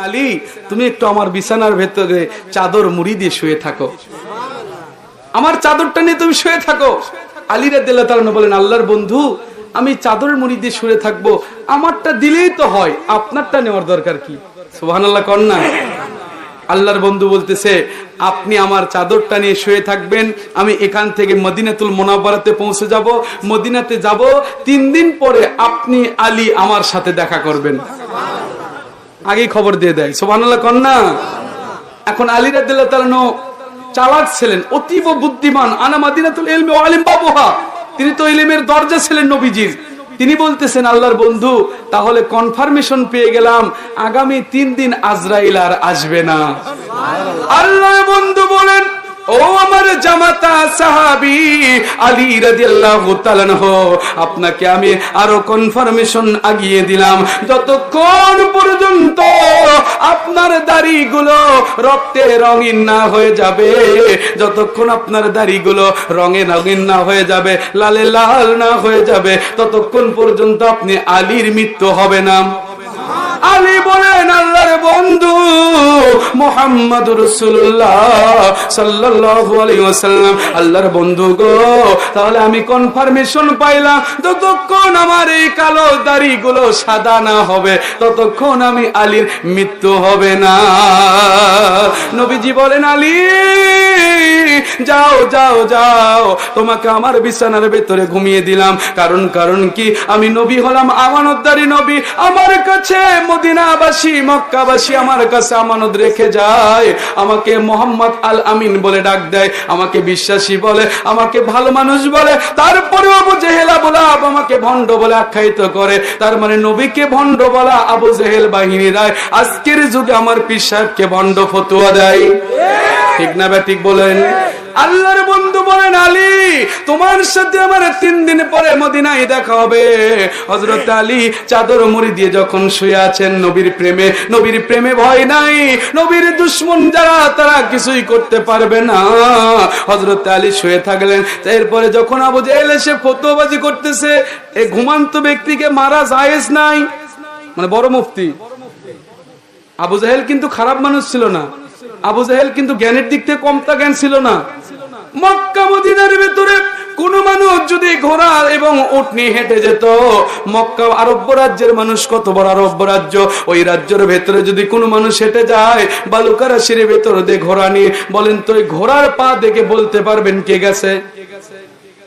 আলী, তুমি একটু আমার বিছানার ভেতরে চাদর মুড়ি দিয়ে শুয়ে থাকো। আমার চাদরটা নিয়ে তুমি শুয়ে থাকো। আলী রাদিল্লাহ তাআলা বলেন, আল্লাহর বন্ধু, আমি চাদরের মুড়ি দিয়ে শুয়ে থাকব। আমারটা দিলেই তো হয়, আপনারটা নেওয়ার দরকার কি? সুবহানাল্লাহ কন্যা আল্লাহর বন্ধু বলতেছে, আপনি আমার চাদরটা নিয়ে শুয়ে থাকবেন, আমি এখান থেকে মদিনাতুল মোনাব্বারাতে পৌঁছে যাব। মদিনাতে যাব, তিন দিন পরে আপনি আলী আমার সাথে দেখা করবেন। আগেই খবর দিয়ে দেয়। সোভানুল্লাহ কন্যা এখন আলী রাদিল্লাহ চালাক ছিলেন অতীব বুদ্ধিমান আনা মাদিনাতুল ইলমি আলিম বাবুহা। তিনি তো এলিমের দরজা ছিলেন নবীজির। তিনি বলতেছেন আল্লাহর বন্ধু তাহলে কনফার্মেশন পেয়ে গেলাম আগামী তিন দিন আজরাইল আর আসবে না। ও আমার জামাতা সাহাবি আলী রাদিয়াল্লাহু আপনাকে আমি আরও কনফার্মেশন আগিয়ে দিলাম। যতক্ষণ পর্যন্ত আপনার দাড়িগুলো রক্তে রঙিন না হয়ে যাবে, যতক্ষণ আপনার দাড়িগুলো রঙে রঙিন না হয়ে যাবে, লালে লাল না হয়ে যাবে, ততক্ষণ পর্যন্ত আপনি আলীর মৃত্যু হবে না। আলী বলেন, আল্লাহর বন্ধু মোহাম্মদ রসুল্লাহ সাল্লাল্লাহু আলাইহি আল্লাহর বন্ধু গো, তাহলে আমি কনফার্মেশন পাইলাম, যতক্ষণ আমার এই কালো দাড়িগুলো সাদা না হবে, ততক্ষণ আমি আলীর মৃত্যু হবে না। নবীজি বলেন, আলী, যাও যাও যাও, তোমাকে আমার বিছানার ভেতরে ঘুমিয়ে দিলাম। কারণ কারণ কি? আমি নবী হলাম, আমানতদারি নবী। আমার কাছে মদিনাবাসী, মক্কাবাসী আমার কাছে আমানত রেখে যায়। আমাকে মোহাম্মদ আল আমিন বলে ডাক দেয়, আমাকে বিশ্বাসী বলে, আমাকে ভালো মানুষ বলে। আবু জেহেল লাহাব আমাকে ভণ্ড বলে আখ্যায়িত করে। তার মানে নবীকে ভণ্ড বলা আবু জেহেল বাহিনী রায়। আজকের যুগে আমার পীর সাহেবকে ভণ্ড ফতুয়া দেয়। ঠিক না বা, ঠিক বলেন? আল্লাহর বন্ধু বলেন আলী, তোমার সাথে আমার তিন দিন পরে মদিনায় দেখা হবে। হজরত আলী চাদর মুড়ি দিয়ে যখন শুয়ে আছেন, নবীর প্রেমে নবীর প্রেমে ভয় নাই। নবীর দুশ্মন যারা, তারা কিছুই করতে পারবে না। হজরত আলী শুয়ে থাকলেন। এরপরে যখন আবু জেহেল এসে ফতোবাজি করতেছে এই ঘুমান্ত ব্যক্তিকে মারা জায়েজ নাই। মানে বড় মুফতি। আবু জাহেল কিন্তু খারাপ মানুষ ছিল না। আবু জাহেল কিন্তু জ্ঞানের দিক থেকে কমতা জ্ঞান ছিল না। মক্কা মদিনার ভেতরে কোন মানুষ যদি ঘোড়া এবং উট নিয়ে হেঁটে যেত, মক্কা আরব্য রাজ্যের মানুষ কত বড় আরব্য রাজ্য। ওই রাজ্যের ভেতরে যদি কোনো মানুষ হেঁটে যায়, বালুকারা সিঁড়ির ভেতর দিয়ে ঘোড়া নিয়ে বলেন তো ওই ঘোড়ার পা দেখে বলতে পারবেন কে গেছে?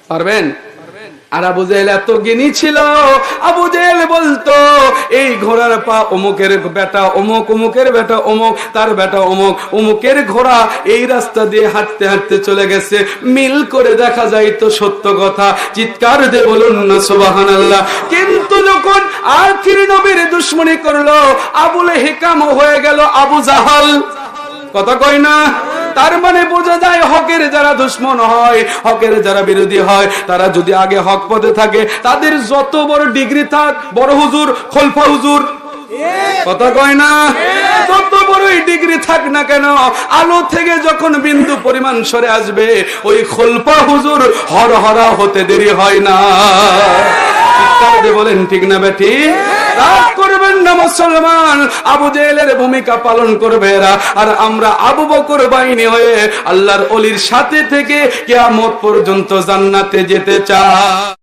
পারবেন? আর আবু জাহেল এত জ্ঞানী ছিল, আবু জেহেল বলতো এই ঘোড়ার পা অমুকের বেটা, অমুক, অমুকের বেটা, অমুক, তার বেটা অমুক, অমুকের ঘোড়া এই রাস্তা দিয়ে হাঁটতে হাঁটতে চলে গেছে। মিল করে দেখা যায় তো সত্য কথা। চিৎকার দে বলুন না সুবাহান আল্লাহ কিন্তু যখন আখির নবীর দুশ্মনী করল, আবুল হেকাম হয়ে গেল আবু জাহাল। কথা কই না? তার মানে বোঝা যায় হকের যারা দুশ্মন হয়, হকের যারা বিরোধী হয়, তারা যদি আগে হক পদে থাকে, তাদের যত বড় ডিগ্রি থাক বড় হুজুর, খলফা হুজুর। কথা কয় না? যত বড়ই ডিগ্রি থাক না কেন, আলো থেকে যখন বিন্দু পরিমাণ সরে আসবে, ওই খলফা হুজুর হর হরা হতে দেরি হয় না। বলেন, ঠিক না বেটি রাগ করবেন না মুসলমান। আবু জেলের ভূমিকা পালন করবে এরা। আর আমরা আবু বকর বাহিনী হয়ে আল্লাহর অলির সাথে থেকে কেয়ামত পর্যন্ত জান্নাতে যেতে চাই।